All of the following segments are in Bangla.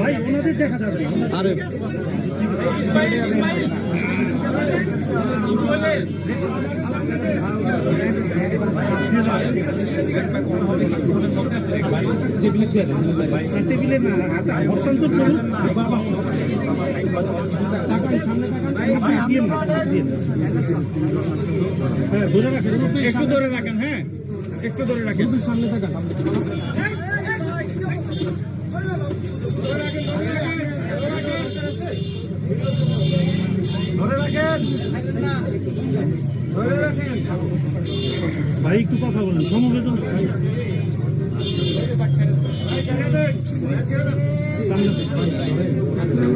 ভাই ওনাদের দেখা যাবে। আরে টেবিলে হস্তান্তর করুন হ্যাঁ ধরে রাখেন একটু ধরে রাখেন। হ্যাঁ একটু ধরে রাখেন। সামনে তাকান ভাই, একটু কথা বলেন সমবেদন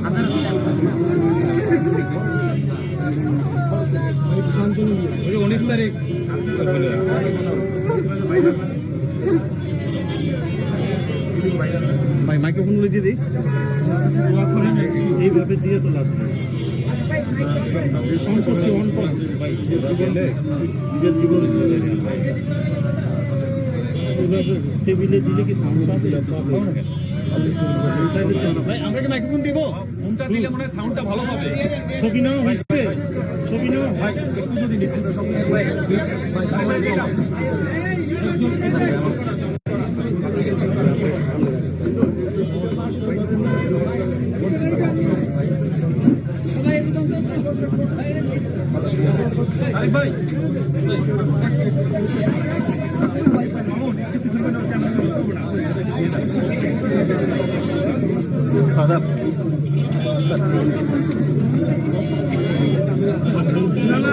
উনিশ তারিখ ভাই মাইক্রোফোন লিখে দিই। এইভাবে দিয়ে তো লাভ নেই। অন করছি অন কর নিজের জীবন টেবিলে দিলে কি সাউন্ড পাবে? আমরা কি মাইক্রোফোন দিব? ফোনটা দিলে মনে হয় সাউন্ডটা ভালো পাবে। ছবি নেওয়া হয়েছে। ছবি নেওয়া হয় সাদাব না না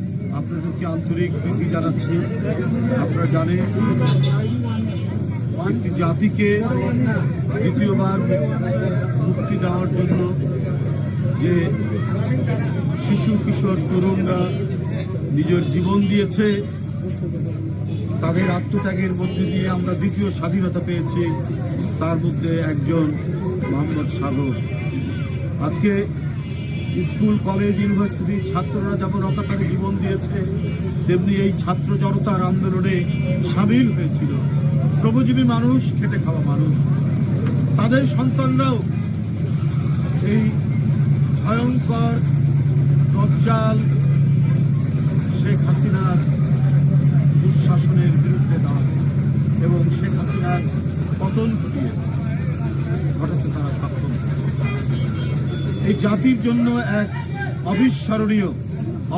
আপনাদেরকে আন্তরিক প্রীতি জানাচ্ছি। আপনারা জানেন, একটি জাতিকে দ্বিতীয়বার মুক্তি দেওয়ার জন্য যে শিশু, কিশোর, তরুণরা নিজের জীবন দিয়েছে, তাদের আত্মত্যাগের মধ্যে দিয়ে আমরা দ্বিতীয় স্বাধীনতা পেয়েছি, তার মধ্যে একজন মোহাম্মদ সাগর। আজকে স্কুল, কলেজ, ইউনিভার্সিটি, ছাত্ররা যেমন অকাতারে জীবন দিয়েছে, তেমনি এই ছাত্র জনতার আন্দোলনে সামিল হয়েছিল। শ্রমজীবী মানুষ, খেটে খাওয়া মানুষ। তাদের সন্তানরাও এই ভয়ঙ্কর দজ্জাল শেখ হাসিনার দুঃশাসনের বিরুদ্ধে দাঁড়াবে এবং শেখ হাসিনার পতন ঘটিয়ে ঘটাতে তারা সক্ষম এই জাতির জন্য এক অবিস্মরণীয়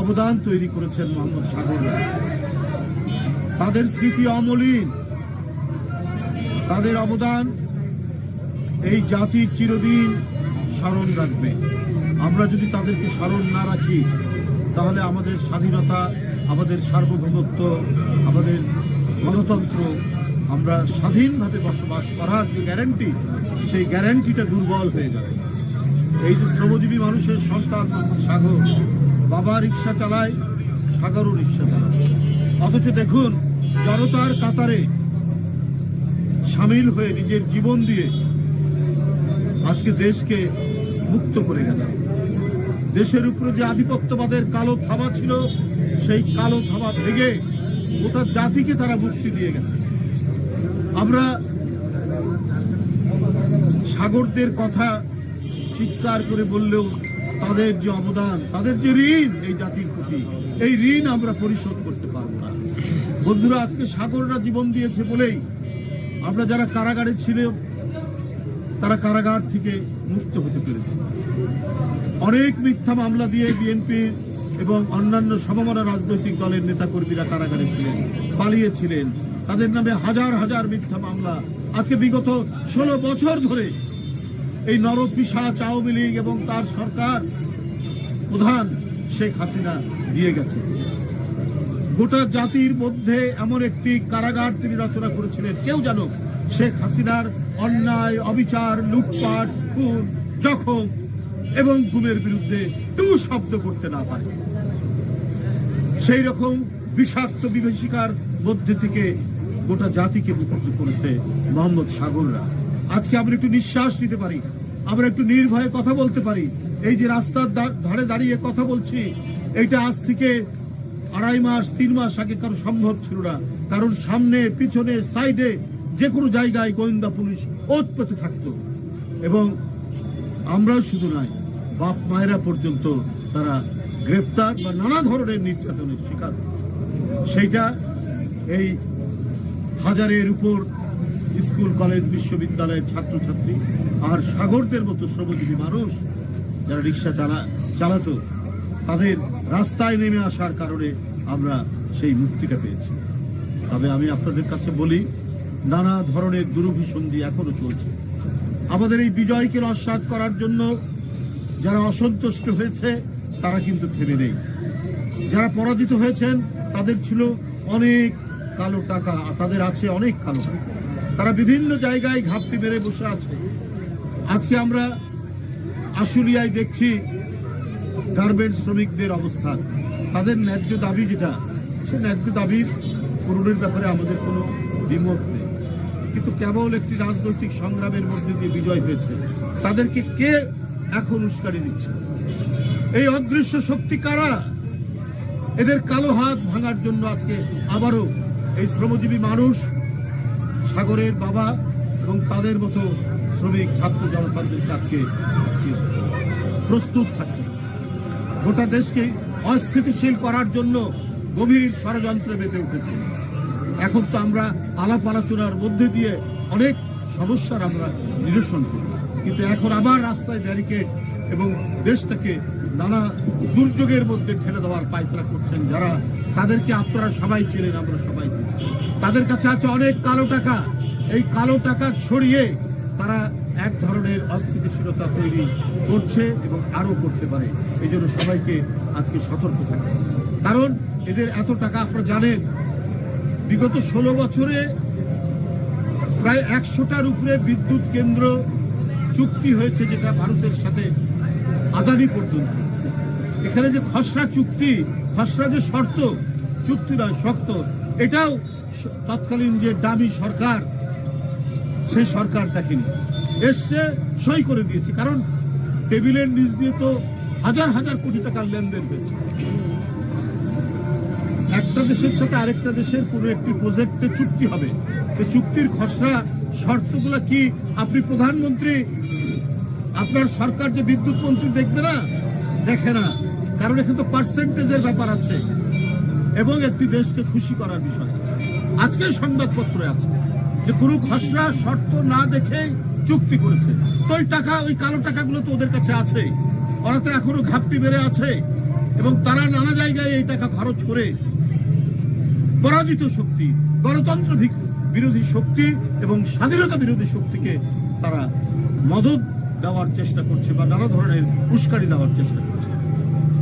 অবদান তৈরি করেছেন মোহাম্মদ সাগর তাদের স্মৃতি অমলিন। তাদের অবদান এই জাতির চিরদিন স্মরণ রাখবে। আমরা যদি তাদেরকে স্মরণ না রাখি, তাহলে আমাদের স্বাধীনতা, আমাদের সার্বভৌমত্ব, আমাদের গণতন্ত্র, আমরা স্বাধীনভাবে বসবাস করার যে গ্যারেন্টি, সেই গ্যারেন্টিটা দুর্বল হয়ে যাবে। এই যে শ্রমজীবী মানুষের সন্তান, সাগর, বাবা রিক্সা চালায়, সাগরও রিক্সা চালায়। অথচ দেখুন, জনতার কাতারে সামিল হয়ে নিজের জীবন দিয়ে আজকে দেশকে মুক্ত করে গেছে। দেশের উপরে যে আধিপত্যবাদের কালো থাবা ছিল, সেই কালো থাবা ভেঙে গোটা জাতিকে তারা মুক্তি দিয়ে গেছে। আমরা সাগরদের কথা চিৎকার করে বললেও তাদের যে অবদান, তাদের যে ঋণ এই জাতির প্রতি, এই ঋণ আমরা পরিশোধ করতে পারব না। বন্ধুরা, আজকে সাগররা জীবন দিয়েছে বলেই আমরা যারা কারাগারে ছিল তারা কারাগার থেকে মুক্ত হতে পেরেছে। অনেক মিথ্যা মামলা দিয়ে বিএনপি এবং অন্যান্য সমমনা রাজনৈতিক দলের নেতাকর্মীরা কারাগারে ছিলেন, পালিয়েছিলেন। তাদের নামে হাজার হাজার মিথ্যা মামলা আজকে বিগত ষোলো বছর ধরে এই নরপিসাচ আওয়ামী লীগ এবং তার সরকার প্রধান শেখ হাসিনা দিয়ে গেছে। গোটা জাতির মধ্যে এমন একটি কারাগার তিনি রচনা করেছিলেন। কেউ জানো শেখ হাসিনার অন্যায়, অবিচার, লুটপাট, খুন, জখম এবং গুমের বিরুদ্ধে টু শব্দ করতে না পারে। সেই রকম বিষাক্ত বিভীষিকার মধ্যে থেকে গোটা জাতিকে মুক্ত করেছে মোহাম্মদ সাগররা আজকে আমরা একটু নিঃশ্বাস নিতে পারি। আমরা একটু নির্ভয়ে কথা বলতে পারি। এই যে রাস্তার ধারে দাঁড়িয়ে কথা বলছি, এইটা আজ থেকে আড়াই মাস, তিন মাস আগে কারও সম্ভব ছিল না। কারণ সামনে, পিছনে, সাইডে যে কোনো জায়গায় গোয়েন্দা পুলিশ ওত পেতে থাকতো। এবং আমরাও শুধু নয়, বাপ মায়েরা পর্যন্ত তারা গ্রেপ্তার বা নানা ধরনের নির্যাতনের শিকার। সেইটা এই হাজারের উপর স্কুল, কলেজ, বিশ্ববিদ্যালয়ের ছাত্রছাত্রী আর সাগরদের মতো শ্রমজীবী মানুষ যারা রিক্সা চালা, চালাতো, তাদের রাস্তায় নেমে আসার কারণে আমরা সেই মুক্তিটা পেয়েছি। তবে আমি আপনাদের কাছে বলি, নানা ধরনের দুরভিসন্ধি এখনও চলছে। আমাদের এই বিজয়কে নস্বাত করার জন্য যারা অসন্তুষ্ট হয়েছে, তারা কিন্তু থেমে নেই। যারা পরাজিত হয়েছেন, তাদের ছিল অনেক কালো টাকা, তাদের আছে অনেক কালো টাকা। তারা বিভিন্ন জায়গায় ঘাপটি মেরে বসে আছে। আজকে আমরা আশুলিয়ায় দেখছি গার্মেন্টস শ্রমিকদের অবস্থান তাদের ন্যায্য দাবি যেটা, সে ন্যায্য দাবির পূরণের ব্যাপারে আমাদের কোনো দ্বিমত নেই। কিন্তু কেবল একটি রাজনৈতিক সংগ্রামের মধ্যে দিয়ে বিজয় হয়েছে। তাদেরকে কে এখন উস্কানি দিচ্ছে? এই অদৃশ্য শক্তি কারা? এদের কালো হাত ভাঙার জন্য আজকে আবারও এই শ্রমজীবী মানুষ সাগরের বাবা এবং তাদের মতো শ্রমিক, ছাত্র জনতাদের আজকে প্রস্তুত হবে। গোটা দেশকে অস্থিতিশীল করার জন্য গভীর ষড়যন্ত্রে মেতে উঠেছে এখন তো আমরা আলাপ আলোচনার মধ্যে দিয়ে অনেক সমস্যার আমরা নিরসন করি কিন্তু এখন আবার রাস্তায় ব্যারিকেড এবং দেশটাকে নানা দুর্যোগের মধ্যে ফেলে দেওয়ার পায়তারা করছেন যারা তাদেরকে আপনারা সবাই চেনেন, আমরা সবাই। তাদের কাছে আছে অনেক কালো টাকা। এই কালো টাকা ছড়িয়ে তারা এক ধরনের অস্থিতিশীলতা তৈরি করছে এবং আরও করতে পারে। এই জন্য সবাইকে আজকে সতর্ক থাকে কারণ এদের এত টাকা আপনারা জানেন, বিগত ষোলো বছরে প্রায় একশোটার উপরে বিদ্যুৎ কেন্দ্র চুক্তি হয়েছে যেটা ভারতের সাথে আদানি পর্যন্ত। এখানে যে খসড়া চুক্তি, খসড়া যে শর্ত, চুক্তি নয় শক্ত এটাও তৎকালীন যে দামি সরকার, সেই সরকার দেখেনি। এসছে, সই করে দিয়েছে। কারণ টেবিলের নিচ দিয়ে তো হাজার হাজার কোটি টাকার লেনদেন হয়েছে। একটা দেশের সাথে আরেকটা দেশের কোনো একটি প্রজেক্টে চুক্তি হবে। এই চুক্তির খসড়া শর্তগুলো কি? আপনি প্রধানমন্ত্রী, আপনার সরকার যে বিদ্যুৎ মন্ত্রী দেখবে না? দেখে না। কারণ এখানে তো পার্সেন্টেজের ব্যাপার আছে। এবং একটি দেশকে খুশি করার বিষয় আজকে সংবাদপত্রে আছে যে কোনো খসড়া শর্ত না দেখে চুক্তি করেছে। তো ওই টাকা, ওই কালো টাকাগুলো তো ওদের কাছে আছে। ওরা তো এখনও ঘাপটি বেড়ে আছে এবং তারা নানা জায়গায় এই টাকা খরচ করে পরাজিত শক্তি, গণতন্ত্র বিরোধী শক্তি এবং স্বাধীনতা বিরোধী শক্তিকে তারা মদত দেওয়ার চেষ্টা করছে বা নানা ধরনের উস্কানি দেওয়ার চেষ্টা করছে।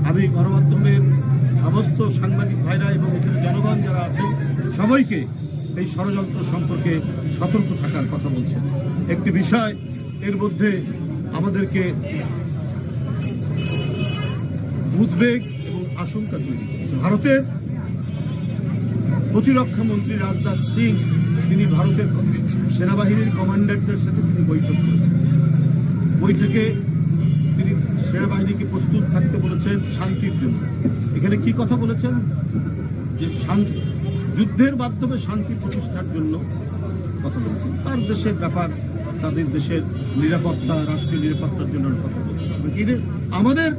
আমি গণমাধ্যমের সমস্ত সাংবাদিক ভাইরা এবং এখানে জনগণ যারা আছেন, সবাইকে এই ষড়যন্ত্র সম্পর্কে সতর্ক থাকার কথা বলছেন একটি বিষয়, এর মধ্যে আমাদেরকে উদ্বেগ এবং আশঙ্কা তৈরি করছে। ভারতের প্রতিরক্ষা মন্ত্রী রাজনাথ সিং, তিনি ভারতের সেনাবাহিনীর কমান্ডারদের সাথে তিনি বৈঠক করেছেন। বৈঠকে তিনি সেনাবাহিনীকে প্রস্তুত থাকতে বলেছেন শান্তির জন্য। এখানে কি কথা বলেছেন? যে শান্তি, যুদ্ধের মাধ্যমে শান্তি প্রতিষ্ঠার জন্য কথা বলেছেন। তার দেশের ব্যাপার, তাদের দেশের নিরাপত্তা, রাষ্ট্রীয় নিরাপত্তার জন্য কথা বলছেন। আমাদের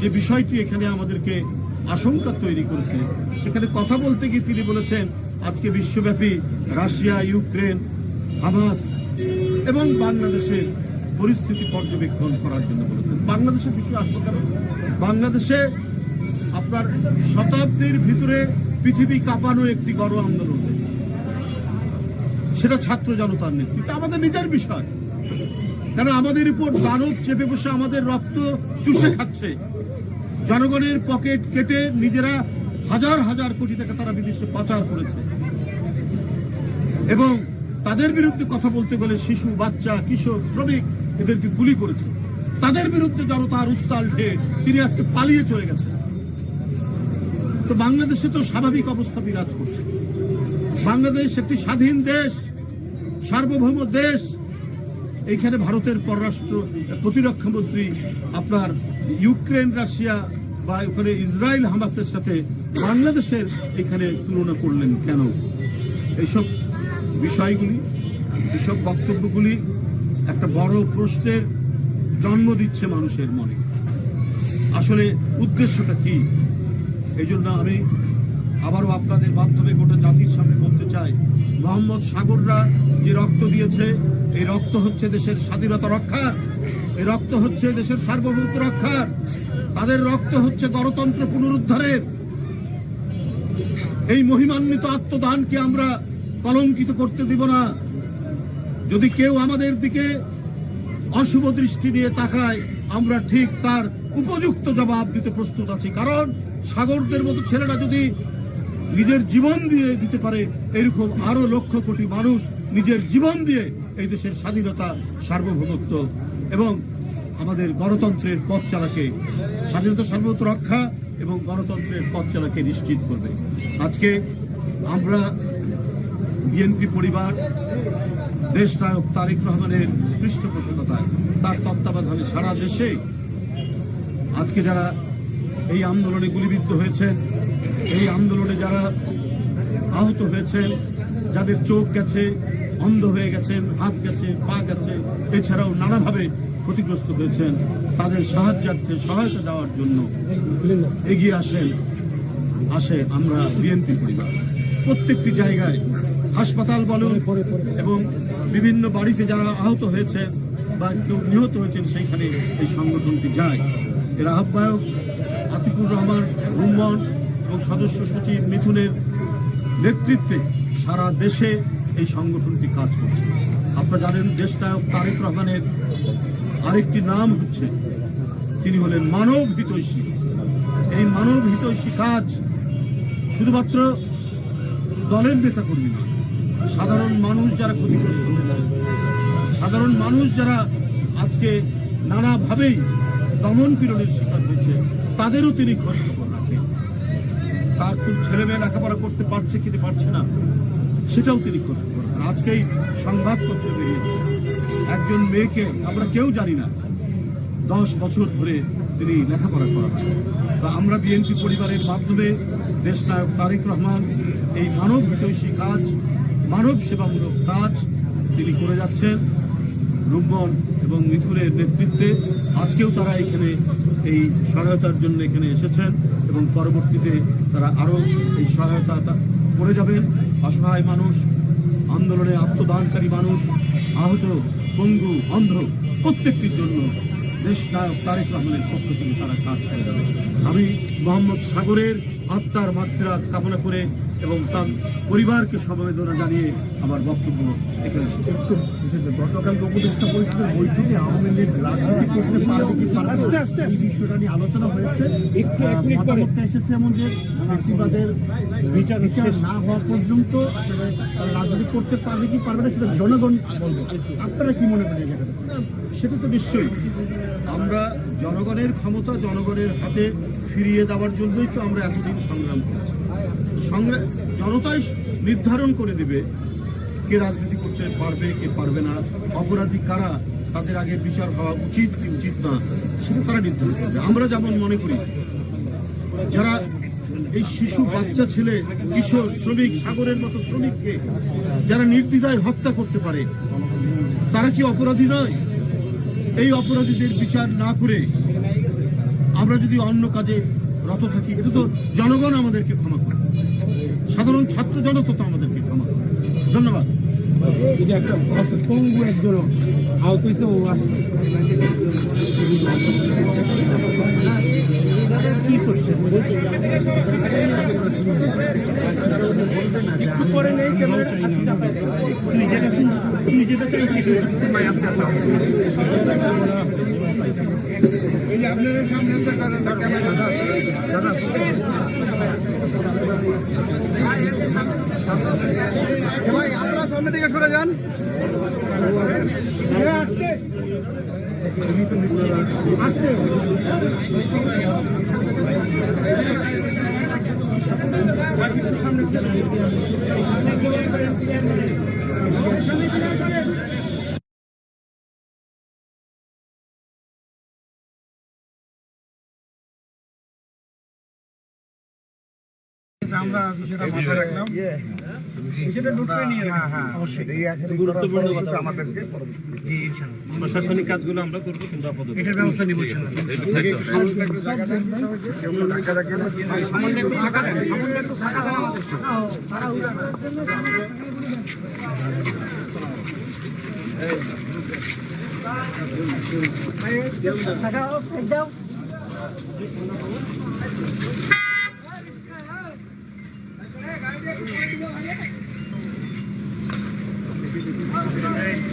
যে বিষয়টি এখানে আমাদেরকে আশঙ্কা তৈরি করেছে, সেখানে কথা বলতে গিয়ে তিনি বলেছেন, আজকে বিশ্বব্যাপী রাশিয়া, ইউক্রেন, হামাস এবং বাংলাদেশের পরিস্থিতি পর্যবেক্ষণ করার জন্য বলেছেন। বাংলাদেশের বিষয় আসব কেন? বাংলাদেশে আপনার শতাব্দীর ভিতরে পৃথিবী কাঁপানো একটি গণ আন্দোলন সেটা ছাত্র জনতার নেতৃত্বে। আমাদের নিজের বিষয়। কারণ আমাদের উপর দানব চেপে বসে আমাদের রক্ত চুষে খাচ্ছে? জনগণের পকেট কেটে নিজেরা হাজার হাজার কোটি টাকা তারা বিদেশে পাচার করেছে। এবং তাদের বিরুদ্ধে কথা বলতে গেলে শিশু, বাচ্চা কিশোর শ্রমিক এদেরকে গুলি করেছে। তাদের বিরুদ্ধে জনতার উত্তাল ঢের। তিনি আজকে পালিয়ে চলে গেছেন। তো বাংলাদেশে তো স্বাভাবিক অবস্থা বিরাজ করছে। বাংলাদেশ একটি স্বাধীন দেশ, সার্বভৌম দেশ। এইখানে ভারতের পররাষ্ট্র প্রতিরক্ষা মন্ত্রী আপনার ইউক্রেন, রাশিয়া বা ওখানে ইসরায়েল, হামাসের সাথে বাংলাদেশের এখানে তুলনা করলেন কেন? এইসব বিষয়গুলি এসব বক্তব্যগুলি একটা বড় প্রশ্নের জন্ম দিচ্ছে মানুষের মনে। আসলে উদ্দেশ্যটা কি? এই জন্য আমি আবারও আপনাদের মাধ্যমে গোটা জাতির সামনে বলতে চাই, মোহাম্মদ সাগররা যে রক্ত দিয়েছে, এই রক্ত হচ্ছে দেশের স্বাধীনতা রক্ষার এই রক্ত হচ্ছে দেশের সার্বভৌমত্ব রক্ষার তাদের রক্ত হচ্ছে গণতন্ত্র পুনরুদ্ধারের। এই মহিমান্বিত আত্মদানকে আমরা কলঙ্কিত করতে দিব না। যদি কেউ আমাদের দিকে অশুভ দৃষ্টি নিয়ে তাকায়, আমরা ঠিক তার উপযুক্ত জবাব দিতে প্রস্তুত আছি। কারণ সাগরদের মতো ছেলেরা যদি নিজের জীবন দিয়ে দিতে পারে, এরকম আরও লক্ষ কোটি মানুষ নিজের জীবন দিয়ে এই দেশের স্বাধীনতা, সার্বভৌমত্ব এবং আমাদের গণতন্ত্রের পথ চালাকে, স্বাধীনতা, সার্বভৌমত্ব রক্ষা এবং গণতন্ত্রের পথ চালাকে নিশ্চিত করবে। আজকে আমরা বিএনপি পরিবার দেশ নায়ক তারেক রহমানের পৃষ্ঠপোষকতায় তার তত্ত্বাবধানে সারা দেশে আজকে যারা এই আন্দোলনে গুলিবিদ্ধ হয়েছেন, এই আন্দোলনে যারা আহত হয়েছেন, যাদের চোখ গেছে, অন্ধ হয়ে গেছেন, হাত গেছে, পা গেছে, এছাড়াও নানাভাবে ক্ষতিগ্রস্ত হয়েছেন, তাদের সাহায্যার্থে সহায়তা দেওয়ার জন্য এগিয়ে আসেন, আসে আমরা বিএনপি পরিবার। প্রত্যেকটি জায়গায় হাসপাতাল বলুন এবং বিভিন্ন বাড়িতে যারা আহত হয়েছেন বা কেউ নিহত হয়েছেন, সেইখানে এই সংগঠনটি যায়। এর আহ্বায়ক আতিকুর রহমান রুম্মন এবং সদস্য সচিব মিথুনের নেতৃত্বে সারা দেশে এই সংগঠনটি কাজ করছে। আপনারা জানেন দেশ নায়ক তারেক রহমানের আরেকটি নাম হচ্ছে, তিনি হলেন মানব হিতৈষী। এই মানব হিতৈষী কাজ শুধুমাত্র দলের নেতা কর্মী না সাধারণ মানুষ যারা ক্ষতিগ্রস্ত হয়েছে, সাধারণ মানুষ যারা আজকে নানাভাবেই দমন পীড়নের শিকার হয়েছে, তাদেরও তিনি খবর রাখেন। তার কোন ছেলে মেয়ে লেখাপড়া করতে পারছে কি পারছে না, সেটাও তিনি খোঁজ খবর আজকেই সংবাদপত্রে বেরিয়েছে। একজন মেয়েকে আমরা কেউ জানি না, দশ বছর ধরে তিনি লেখাপড়া করাচ্ছেন। তা আমরা বিএনপি পরিবারের মাধ্যমে দেশনায়ক তারেক রহমান এই মানব হিতৈষী কাজ মানব সেবামূলক কাজ তিনি করে যাচ্ছেন। রুম্বন এবং মিথুনের নেতৃত্বে আজকেও তারা এখানে এই সহায়তার জন্য এখানে এসেছেন এবং পরবর্তীতে তারা আরও এই সহায়তা করে যাবেন। অসহায় মানুষ, আন্দোলনে আত্মদানকারী মানুষ, আহত, পঙ্গু, অন্ধ প্রত্যেকটির জন্য দেশ নায়ক তারেক রহমানের পক্ষ থেকে তারা কাজ করে যাবে। আমি মোহাম্মদ সাগরের আত্মার মাত্রাত কামনা করে এবং তার পরিবারকে সমবেদনা জানিয়ে আমার বক্তব্য এখানে। গতকাল উপদেষ্টা পরিষদের বৈঠকে আওয়ামী লীগ রাজনীতি করতে পারবে কি আস্তে, আস্তে, বিষয়টা নিয়ে আলোচনা হয়েছে। একটু, এক মিনিট পরে। এসেছে এমন যে ফেসিবাদের বিচার বিচার না হওয়া পর্যন্ত আসলে রাজনীতি করতে পারবে কি পারবে না সেটা জনগণ বলবে। আপনারা কি মনে করেন সেটা তো নিশ্চয়ই। আমরা জনগণের ক্ষমতা জনগণের হাতে ফিরিয়ে দেওয়ার জন্যই তো আমরা এতদিন সংগ্রাম করেছি। জনতাই নির্ধারণ করে দিবে কে রাজনীতি করতে পারবে, কে পারবে না। অপরাধী কারা, তাদের আগে বিচার হওয়া উচিত কি উচিত না, সেটা তারা নির্ধারণ করবে। আমরা যেমন মনে করি, যারা এই শিশু, বাচ্চা, ছেলে, কিশোর, শ্রমিক, সাগরের মতো শ্রমিককে যারা নির্দ্বিধায় হত্যা করতে পারে, তারা কি অপরাধী নয়? এই অপরাধীদের বিচার না করে আমরা যদি অন্য কাজে রত থাকি, এটা তো জনগণ আমাদেরকে ক্ষমা করে সাধারণ ছাত্র জনতা তো আমাদেরকে ক্ষমা ধন্যবাদ। এই যে একটা পঙ্গু একজন আহত হয়েছে ও কি করছে? একটু পরে নেই তুই যেটা তুই যেটা চাইছিস এই আপনারা সামনে না ক্যামেরা ভাই আপনারা সামনে দিকে সরে যান। আস্তে। আস্তে আমরা বিষয়টা মাথায় রাখলাম সেটা ঢুকতে নিয়ে হ্যাঁ হ্যাঁ অবশ্যই গুরুত্বপূর্ণ কথা আমাদেরকে জি প্রশাসনিক কাজগুলো আমরা করব কিন্তু আপাতত এটার ব্যবস্থা নিব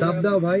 চাপ দাও ভাই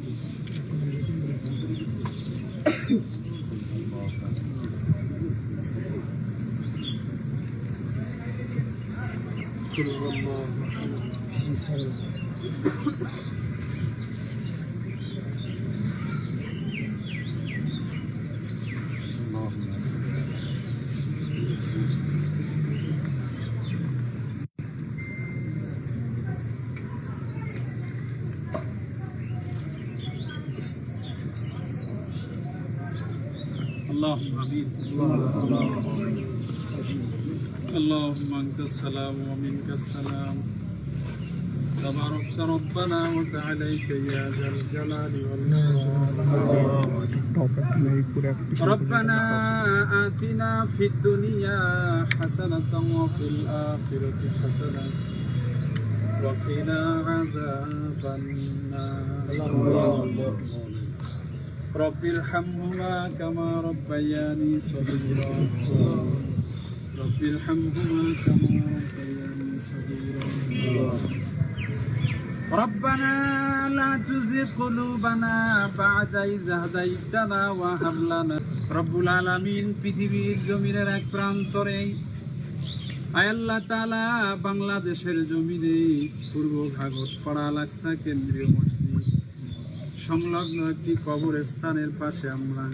اللهم آمين. اللهم أنت السلام ومنك السلام. تباركت ربنا وتعاليك يا ذا الجلال والإكرام. ربنا آتنا في الدنيا حسنة وفي الآخرة حسنة وقنا عذاب النار. رب ارحمهما كما ربياني صغيرا. رب ارحمهما كما ربياني صغيرا. ربنا لا تزغ قلوبنا بعد إذ هديتنا وهب لنا رب العالمين পৃথিবীর জমিনের এক প্রান্তরে আয়াল্লাহ তালা বাংলাদেশের জমিনে পূর্ব ভাগত পাড়া লাগসা কেন্দ্রীয় মসজিদ সংলগ্ন একটি কবরস্থানের পাশে আমরা